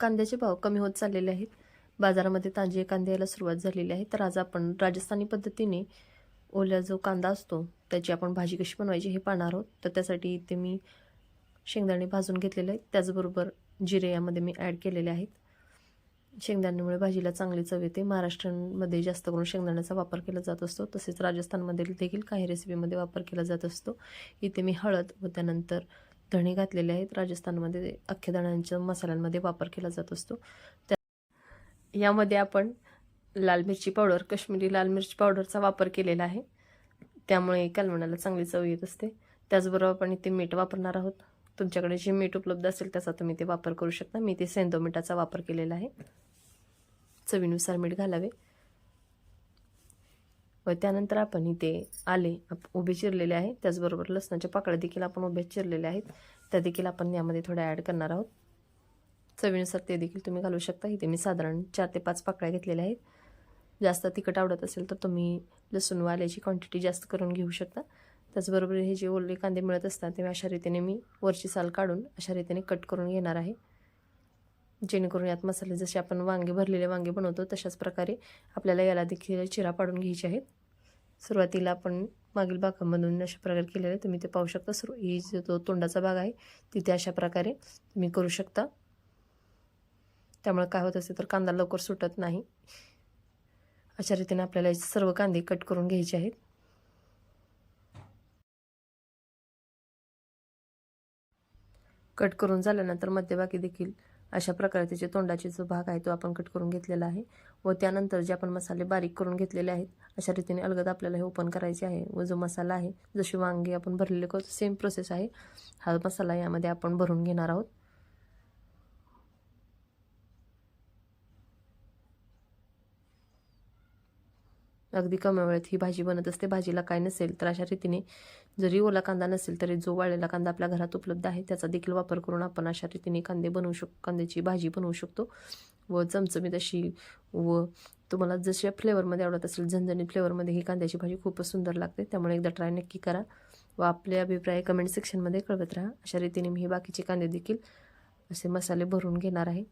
कांद्याचे भाव कमी होत चाललेले आहेत. बाजारामध्ये तांजे कांदे यायला सुरुवात झालेली आहे. तर आज आपण राजस्थानी पद्धतीने ओला जो कांदा असतो त्याची आपण भाजी कशी बनवायची हे पाहणार आहोत. तर त्यासाठी इथे मी शेंगदाणे भाजून घेतलेले आहेत. त्याचबरोबर जिरे यामध्ये मी ॲड केलेले आहेत. शेंगदाण्यामुळे भाजीला चांगली चव येते. महाराष्ट्रामध्ये जास्त करून शेंगदाण्याचा वापर केला जात असतो. तसेच राजस्थानमधील देखील काही रेसिपीमध्ये वापर केला जात असतो. इथे मी हळद व त्यानंतर धणे घातलेले आहेत. राजस्थानमध्ये अख्ख्या धण्यांच्या मसाल्यांमध्ये वापर केला जात असतो. त्या यामध्ये आपण लाल मिरची पावडर कश्मीरी लाल मिरची पावडरचा वापर केलेला आहे. त्यामुळे कालवणाला चांगली चव येत असते. त्याचबरोबर आपण इथे मीठ वापरणार आहोत. तुमच्याकडे जे मीठ उपलब्ध असेल त्याचा तुम्ही ते वापर करू शकता. मी ते सेंदो मिठाचा वापर केलेला आहे. चवीनुसार मीठ घालावे. व त्यानंतर आपण इथे आले उभे चिरलेले आहे त्याचबरोबर लसणाच्या पाकळ्या देखील आपण उभे चिरलेल्या आहेत. त्या देखील आपण यामध्ये थोड्या ॲड करणार आहोत. चवीनुसार ते देखील तुम्ही घालू शकता. इथे मी साधारण चार ते पाच पाकळ्या घेतलेल्या आहेत. जास्त तिखट आवडत असेल तर तुम्ही लसूण वाल्याची क्वांटिटी जास्त करून घेऊ शकता. त्याचबरोबर हे जे ओले कांदे मिळत असतात ते अशा रीतीने मी वरची साल काढून अशा रीतीने कट करून घेणार आहे. जेणेकरून यात मसाले जसे आपण वांगे भरलेले वांगे बनवतो तशाच प्रकारे आपल्याला याला देखील चिरा पाडून घ्यायचे आहेत. सुरुवातीला आपण मागील भागामधून अशा प्रकारे केलेले आहे तुम्ही ते पाहू शकता. सुरू ही जो तो तोंडाचा भाग आहे तिथे अशा प्रकारे तुम्ही करू शकता. त्यामुळे काय होत असेल तर कांदा लवकर सुटत नाही. अशा रीतीने आपल्याला सर्व कांदे कट करून घ्यायचे आहेत. कट करून झाल्यानंतर मध्यभागी देखील अशा प्रकारे त्याचे तोंडाचे जो भाग आहे तो आपण कट करून घेतलेला आहे व त्यानंतर जे आपण मसाले बारीक करून घेतलेले आहेत अशा रीतीने अलगद आपल्याला हे ओपन करायचे आहे व जो मसाला आहे जशी वांगे आपण भरलेले करतो सेम प्रोसेस आहे. हा मसाला यामध्ये आपण भरून घेणार आहोत. अगदी कमी वेळेत ही भाजी बनत असते. भाजीला काय नसेल तर अशा रीतीने जरी ओला कांदा नसेल तरी जो वाळलेला कांदा आपल्या घरात उपलब्ध आहे त्याचा देखील वापर करून आपण अशा रीतीने कांदे बनवू शक कांद्याची भाजी बनवू शकतो. व चमचमीत अशी व तुम्हाला जशा फ्लेवरमध्ये आवडत असेल झणझणीत फ्लेवरमध्ये ही कांद्याची भाजी खूपच सुंदर लागते. त्यामुळे एकदा ट्राय नक्की करा व आपले अभिप्राय कमेंट सेक्शनमध्ये कळवत राहा. अशा रीतीने मी हे बाकीचे कांदे देखील असे मसाले भरून घेणार आहे.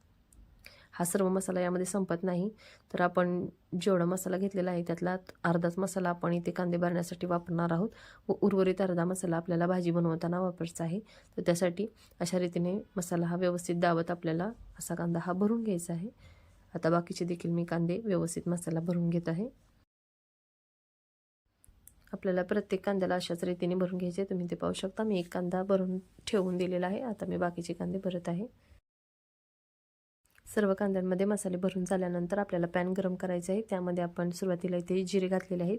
हा सर्व मसाला यामध्ये संपत नाही. तर आपण जेवढा मसाला घेतलेला आहे त्यातला अर्धाच मसाला आपण इथे कांदे भरण्यासाठी वापरणार आहोत. व उर्वरित अर्धा मसाला आपल्याला भाजी बनवताना वापरायचा आहे. तर त्यासाठी अशा रीतीने मसाला हा व्यवस्थित दावत आपल्याला असा कांदा हा भरून घ्यायचा आहे. आता बाकीचे देखील मी कांदे व्यवस्थित मसाला भरून घेत आहे. आपल्याला प्रत्येक कांद्याला अशाच रीतीने भरून घ्यायचे तुम्ही ते पाहू शकता. मी एक कांदा भरून ठेवून दिलेला आहे. आता मी बाकीचे कांदे भरत आहे. सर्व कांद्यांमध्ये मसाले भरून झाल्यानंतर आपल्याला पॅन गरम करायचं आहे. त्यामध्ये आपण सुरुवातीला इथे जिरे घातलेले आहेत.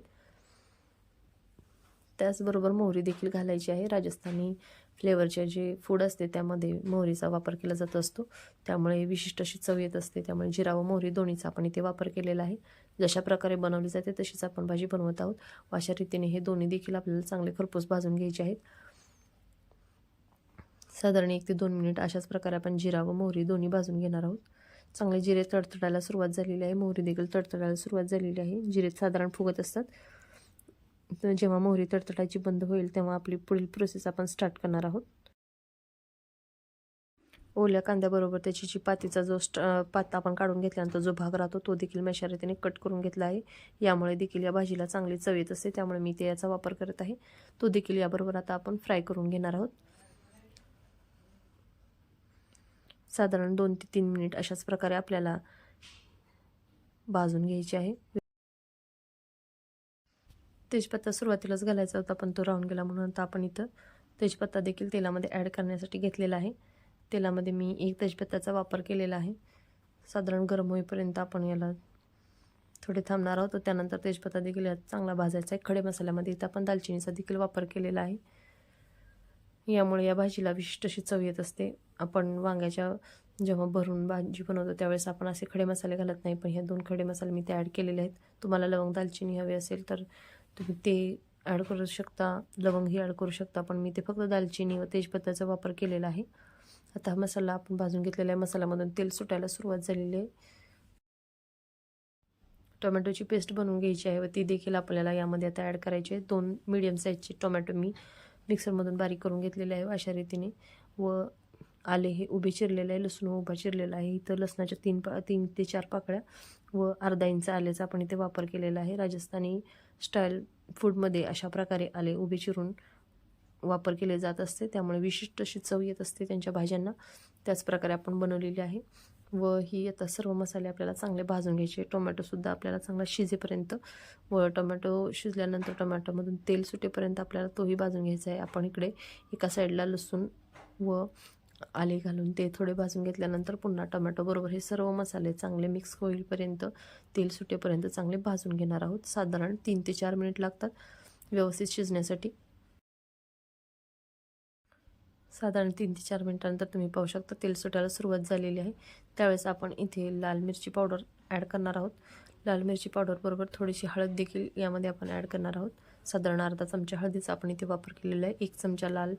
त्याचबरोबर मोहरी देखील घालायची आहे. राजस्थानी फ्लेवरचे जे फूड असते त्यामध्ये मोहरीचा वापर केला जात असतो. त्यामुळे विशिष्ट अशी चव येत असते. त्यामुळे जिरा व मोहरी दोन्हीचा आपण इथे वापर केलेला आहे. जशा प्रकारे बनवली जाते तशीच आपण भाजी बनवत आहोत. अशा रीतीने हे दोन्ही देखील आपल्याला चांगले खरपूस भाजून घ्यायचे आहेत. साधारण एक ते दोन मिनिट अशाच प्रकारे आपण जिरा व मोहरी दोन्ही भाजून घेणार आहोत. चांगले जिरे तडतडायला सुरुवात झालेली आहे. मोहरी देखील तडतडायला सुरुवात झालेली आहे. जिरे साधारण फुगत असतात. तर जेव्हा मोहरी तडतडायची बंद होईल तेव्हा आपली पुढील प्रोसेस आपण स्टार्ट करणार आहोत. ओल्या कांद्याबरोबर त्याची जी पातीचा जो स्ट पात आपण काढून घेतल्यानंतर जो भाग राहतो तो देखील मशारतीने कट करून घेतला आहे. यामुळे देखील या भाजीला चांगली चव येत असते. त्यामुळे मी ते याचा वापर करत आहे. तो देखील याबरोबर आता आपण फ्राय करून घेणार आहोत. साधारण दोन ते तीन मिनिट अशाच प्रकारे आपल्याला भाजून घ्यायची आहे. तेजपत्ता सुरुवातीलाच घालायचा होता पण तो राहून गेला म्हणून आता आपण इथं तेजपत्ता देखील तेलामध्ये ॲड करण्यासाठी घेतलेला आहे. तेलामध्ये मी एक तेजपत्त्याचा वापर केलेला आहे. साधारण गरम होईपर्यंत आपण याला थोडे थांबणार आहोत. त्यानंतर तेजपत्ता देखील यात चांगला भाजायचा आहे. खडे मसाल्यामध्ये इथं आपण दालचिनीचा देखील वापर केलेला आहे. यामुळे या भाजीला विशिष्ट अशी चव येत असते. आपण वांग्याच्या जेव्हा भरून भाजी बनवतो त्यावेळेस आपण असे खडे मसाले घालत नाही पण ह्या दोन खडे मसाले मी ते ॲड केलेले आहेत. तुम्हाला लवंग दालचिनी हवी असेल तर तुम्ही ते ॲड करू शकता लवंगही ॲड करू शकता पण मी ते फक्त दालचिनी व तेजपत्त्याचा वापर केलेला आहे. आता हा मसाला आपण भाजून घेतलेला आहे मसाल्यामधून तेल सुटायला सुरुवात झालेली आहे. टोमॅटोची पेस्ट बनवून घ्यायची आहे व ती देखील आपल्याला यामध्ये आता ॲड करायची आहे. दोन मिडियम साईजचे टोमॅटो मी मिक्सरमधून बारीक करून घेतलेले आहे अशा रीतीने. व आले हे उभे चिरलेलं आहे लसूण उभा चिरलेला आहे. इथं लसणाच्या तीन पा तीन ते चार पाकळ्या व अर्धा इंच आल्याचा आपण इथे वापर केलेला आहे. राजस्थानी स्टाईल फूडमध्ये अशा प्रकारे आले उभे चिरून वापर केले जात असते. त्यामुळे विशिष्ट अशी चव येत असते त्यांच्या भाज्यांना. त्याच प्रकारे आपण बनवलेली आहे. व ही आता सर्व मसाले आपल्याला चांगले भाजून घ्यायचे. टोमॅटोसुद्धा आपल्याला चांगला शिजेपर्यंत. व टोमॅटो शिजल्यानंतर टोमॅटोमधून तेल सुटेपर्यंत आपल्याला तोही भाजून घ्यायचा आहे. आपण इकडे एका साईडला लसूण व आले घालून ते थोडे भाजून घेतल्यानंतर पुन्हा टोमॅटोबरोबर हे सर्व मसाले चांगले मिक्स होईलपर्यंत तेल सुटेपर्यंत चांगले भाजून घेणार आहोत. साधारण तीन ते चार मिनिट लागतात व्यवस्थित शिजण्यासाठी. साधारण तीन ते चार मिनटानंतर तुम्ही पाहू शकता. तेल सुटायला सुरुवात झालेली आहे. त्यावेळेस आपण इथे लाल मिरची पावडर ॲड करणार आहोत. लाल मिरची पावडरबरोबर थोडीशी हळद देखील यामध्ये आपण ॲड करणार आहोत. साधारण अर्धा चमचा हळदीचा आपण इथे वापर केलेला आहे. एक चमचा लाल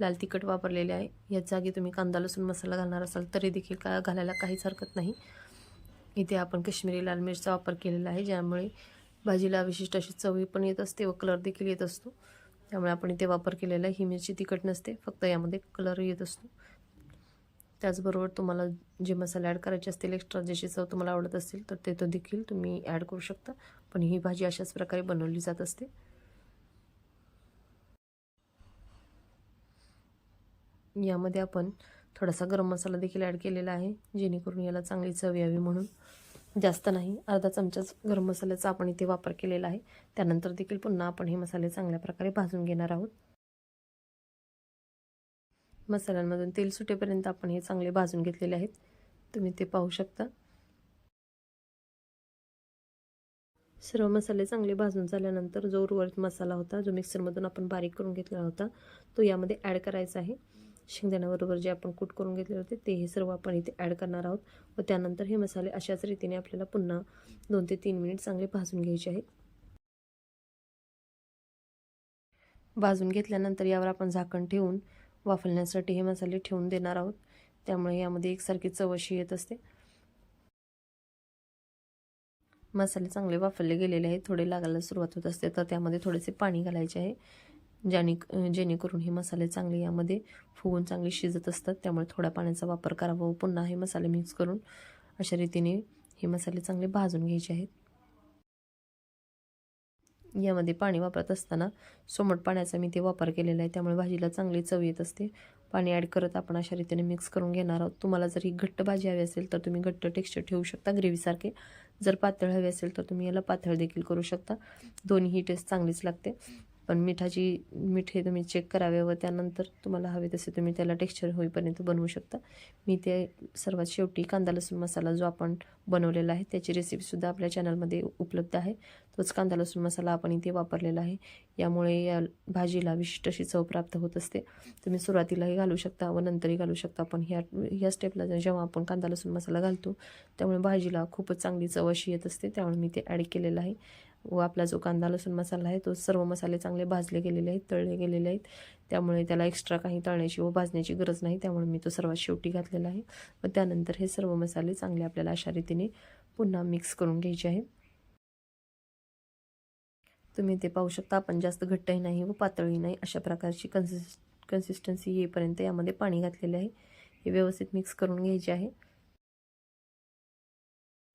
लाल तिखट वापरलेले आहे. या जागी तुम्ही कांदा लसूण मसाला घालणार असाल तरी देखील का घालायला काहीच हरकत नाही. इथे आपण काश्मीरी लाल मिरचा वापर केलेला आहे ज्यामुळे भाजीला विशिष्ट अशी चवी पण येत असते व कलर देखील येत असतो. त्यामुळे आपण इथे वापर केलेला आहे. ही मिरची तिखट नसते फक्त यामध्ये कलर येत असतो. त्याचबरोबर तुम्हाला जे मसाले ॲड करायचे असतील एक्स्ट्रा ज्याची चव तुम्हाला आवडत असतील तर ते तो देखील तुम्ही ॲड करू शकता. पण ही भाजी अशाच प्रकारे बनवली जात असते. यामध्ये आपण थोडासा गरम मसाला देखील ॲड केलेला आहे जेणेकरून याला चांगली चव यावी म्हणून. जास्त नाही. अर्धा चमचाच गरम मसाल्याचा आपण इथे वापर केलेला आहे. त्यानंतर देखील पुन्हा आपण हे मसाले चांगल्या प्रकारे भाजून घेणार आहोत. मसाल्यांमधून तेल सुटेपर्यंत आपण हे चांगले भाजून घेतलेले आहेत. तुम्ही ते पाहू शकता. सर्व मसाले चांगले भाजून झाल्यानंतर जो उर्वरित मसाला होता जो मिक्सरमधून आपण बारीक करून घेतलेला होता तो यामध्ये ॲड करायचा आहे. शेंगदाण्याबरोबर जे आपण कूट करून घेतले होते ते हे सर्व आपण इथे ॲड करणार आहोत. व त्यानंतर हे मसाले अशाच रीतीने आपल्याला पुन्हा दोन ते तीन मिनिट चांगले भाजून घ्यायचे आहेत. भाजून घेतल्यानंतर यावर आपण झाकण ठेवून वाफलण्यासाठी हे मसाले ठेवून देणार आहोत. त्यामुळे यामध्ये एकसारखी चव अशी येत असते. मसाले चांगले वाफरले गेलेले आहेत. थोडे लागायला सुरुवात होत असते तर त्यामध्ये थोडेसे पाणी घालायचे आहे. ज्याने जेणेकरून हे मसाले चांगले यामध्ये फुगून चांगले शिजत असतात. त्यामुळे थोड्या पाण्याचा वापर करावा व पुन्हा हे मसाले मिक्स करून अशा रीतीने हे मसाले चांगले भाजून घ्यायचे आहेत. यामध्ये पाणी वापरत असताना सोमट पाण्याचा मी ते वापर केलेला आहे. त्यामुळे भाजीला चांगली चव येत असते. पाणी ॲड करत आपण अशा रीतीने मिक्स करून घेणार आहोत. तुम्हाला जर ही घट्ट भाजी हवी असेल तर तुम्ही घट्ट टेक्स्चर ठेवू शकता. ग्रेव्हीसारखे जर पातळ हवी असेल तर तुम्ही याला पातळ देखील करू शकता. दोन्ही ही टेस्ट चांगलीच लागते. पण मिठाची मीठ हे तुम्ही चेक करावे व त्यानंतर तुम्हाला हवे तसे तुम्ही त्याला टेक्स्चर होईपर्यंत बनवू शकता. मी ते सर्वात शेवटी कांदा लसूण मसाला जो आपण बनवलेला आहे त्याची रेसिपीसुद्धा आपल्या चॅनलमध्ये उपलब्ध आहे. तोच कांदा लसूण मसाला आपण इथे वापरलेला आहे. यामुळे या भाजीला विशिष्ट अशी चव प्राप्त होत असते. तुम्ही सुरुवातीलाही घालू शकता व नंतरही घालू शकता. पण ह्या ह्या स्टेपला जेव्हा आपण कांदा लसूण मसाला घालतो त्यामुळे भाजीला खूपच चांगली चव अशी येत असते. त्यामुळे मी ते ॲड केलेलं आहे. व आपला जो कांदा लसूण मसाला आहे तो सर्व मसाले चांगले भाजले गेलेले आहेत तळले गेलेले आहेत. त्यामुळे त्याला एक्स्ट्रा काही तळण्याची व भाजण्याची गरज नाही. त्यामुळे मी तो सर्वात शेवटी घातलेला आहे. व त्यानंतर हे सर्व मसाले चांगले आपल्याला अशा रीतीने पुन्हा मिक्स करून घ्यायचे आहे तुम्ही ते पाहू शकता. आपण जास्त घट्टही नाही व पातळही नाही. अशा प्रकारची कन्सिस कन्सिस्टन्सी येईपर्यंत यामध्ये पाणी घातलेले आहे. हे व्यवस्थित मिक्स करून घ्यायचे आहे.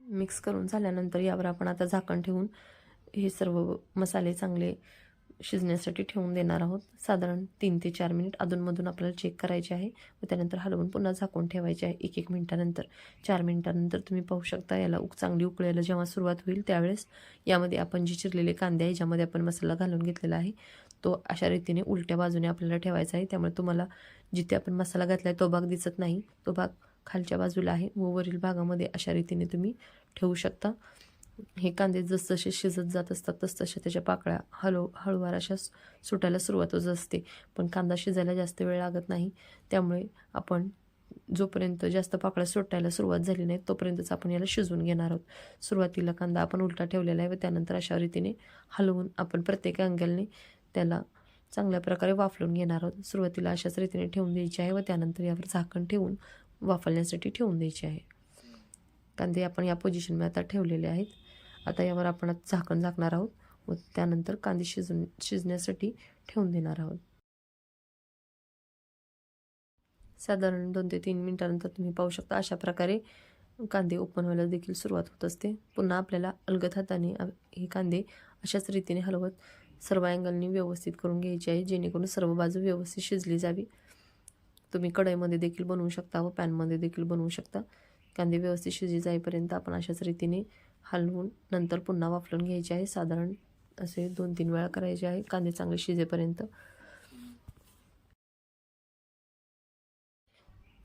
मिक्स करून झाल्यानंतर यावर आपण आता झाकण ठेवून हे सर्व मसाले चांगले शिजण्यासाठी ठेवून देणार आहोत. साधारण तीन ते चार मिनिट अधूनमधून आपल्याला चेक करायचे आहे व त्यानंतर हलवून पुन्हा झाकून ठेवायचे आहे एक एक मिनटानंतर. चार मिनटानंतर तुम्ही पाहू शकता याला उक चांगली उकळायला जेव्हा सुरुवात होईल त्यावेळेस यामध्ये आपण जे चिरलेले कांदे आहे ज्यामध्ये आपण मसाला घालून घेतलेला आहे तो अशा रीतीने उलट्या बाजूने आपल्याला ठेवायचा आहे. त्यामुळे तुम्हाला जिथे आपण मसाला घातला आहे तो भाग दिसत नाही. तो भाग खालच्या बाजूला आहे व वरील भागामध्ये अशा रीतीने तुम्ही ठेवू शकता. हे कांदे जसजसे शिजत जात असतात तसतशा त्याच्या पाकळ्या हळू हळूवार अशा सुटायला सुरुवात होत असते. पण कांदा शिजायला जास्त वेळ लागत नाही. त्यामुळे आपण जोपर्यंत जास्त पाकळ्या सुटायला सुरुवात झाली नाही तोपर्यंतच आपण याला शिजवून घेणार आहोत. सुरुवातीला कांदा आपण उलटा ठेवलेला आहे व त्यानंतर अशा रीतीने हलवून आपण प्रत्येक अँगलने त्याला चांगल्या प्रकारे वाफलून घेणार आहोत. सुरुवातीला अशाच रीतीने ठेवून द्यायची आहे व त्यानंतर यावर झाकण ठेवून वाफलण्यासाठी ठेवून द्यायचे आहे. कांदे आपण या पोझिशनमध्ये आता ठेवलेले आहेत. आता यावर आपण झाकण झाकणार आहोत. व त्यानंतर कांदे शिजून शिजण्यासाठी ठेवून देणार आहोत. साधारण दोन ते तीन मिनटानंतर तुम्ही पाहू शकता अशा प्रकारे कांदे ओपन व्हायला देखील सुरुवात होत असते. पुन्हा आपल्याला अलगद हाताने हे कांदे अशाच रीतीने हलवत सर्व अँगलनी व्यवस्थित करून घ्यायचे आहे जेणेकरून सर्व बाजू व्यवस्थित शिजली जावी. तुम्ही कढईमध्ये देखील बनवू शकता व पॅनमध्ये देखील बनवू शकता. कांदे व्यवस्थित शिजली जाईपर्यंत आपण अशाच रीतीने हलवून नंतर पुन्हा वाफलून घ्यायचे आहे. साधारण असे दोन तीन वेळा करायचे आहे. कांदे चांगले शिजेपर्यंत.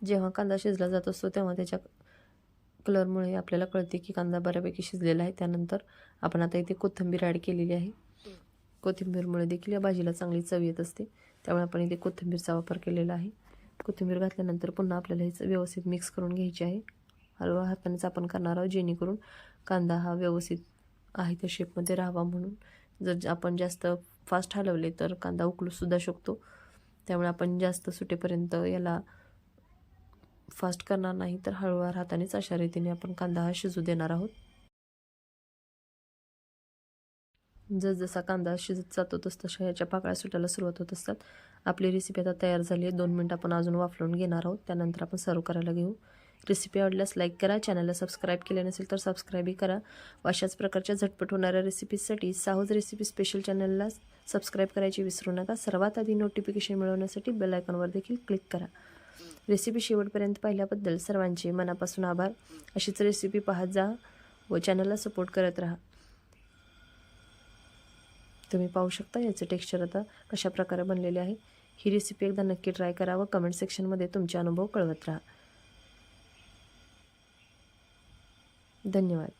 जेव्हा कांदा शिजला जात असतो तेव्हा त्याच्या कलरमुळे आपल्याला कळते की कांदा बऱ्यापैकी शिजलेला आहे. त्यानंतर आपण आता इथे कोथिंबीर ॲड केलेली आहे. कोथिंबीरमुळे देखील या भाजीला चांगली चव येत असते. त्यामुळे आपण इथे कोथिंबीरचा वापर केलेला आहे. कोथिंबीर घातल्यानंतर पुन्हा आपल्याला हे व्यवस्थित मिक्स करून घ्यायची आहे. हळूहळू हातानेच आपण करणार आहोत जेणेकरून कांदा हा व्यवस्थित आहे त्या शेपमध्ये राहावा म्हणून. जर आपण जास्त फास्ट हलवले तर कांदा उकलूसुद्धा शकतो. त्यामुळे आपण जास्त सुटेपर्यंत याला फास्ट करणार नाही तर हळूहळू हातानेच अशा रीतीने आपण कांदा हा शिजू देणार आहोत. जसजसा कांदा शिजत जातो तस तशा याच्या पाकळ्या सुटायला सुरुवात होत असतात. आपली रेसिपी आता तयार झाली आहे. दोन मिनटं आपण अजून वाफलून घेणार आहोत. त्यानंतर आपण सर्व करायला घेऊ. रेसिपी आवडल्यास लाईक करा. चॅनलला सबस्क्राईब केले नसेल तर सबस्क्राईबही करा. व अशाच प्रकारच्या झटपट होणाऱ्या रेसिपीजसाठी साहज रेसिपी स्पेशल चॅनलला सबस्क्राईब करायची विसरू नका. सर्वात आधी नोटिफिकेशन मिळवण्यासाठी बेल आयकॉनवर देखील क्लिक करा. रेसिपी शेवटपर्यंत पाहिल्याबद्दल सर्वांचे मनापासून आभार. अशीच रेसिपी पाहत जा व चॅनलला सपोर्ट करत राहा. तुम्ही पाहू शकता याचं टेक्स्चर आता कशा प्रकारे बनलेले आहे. ही रेसिपी एकदा नक्की ट्राय करा व कमेंट सेक्शनमध्ये तुमचे अनुभव कळवत राहा. धन्यवाद.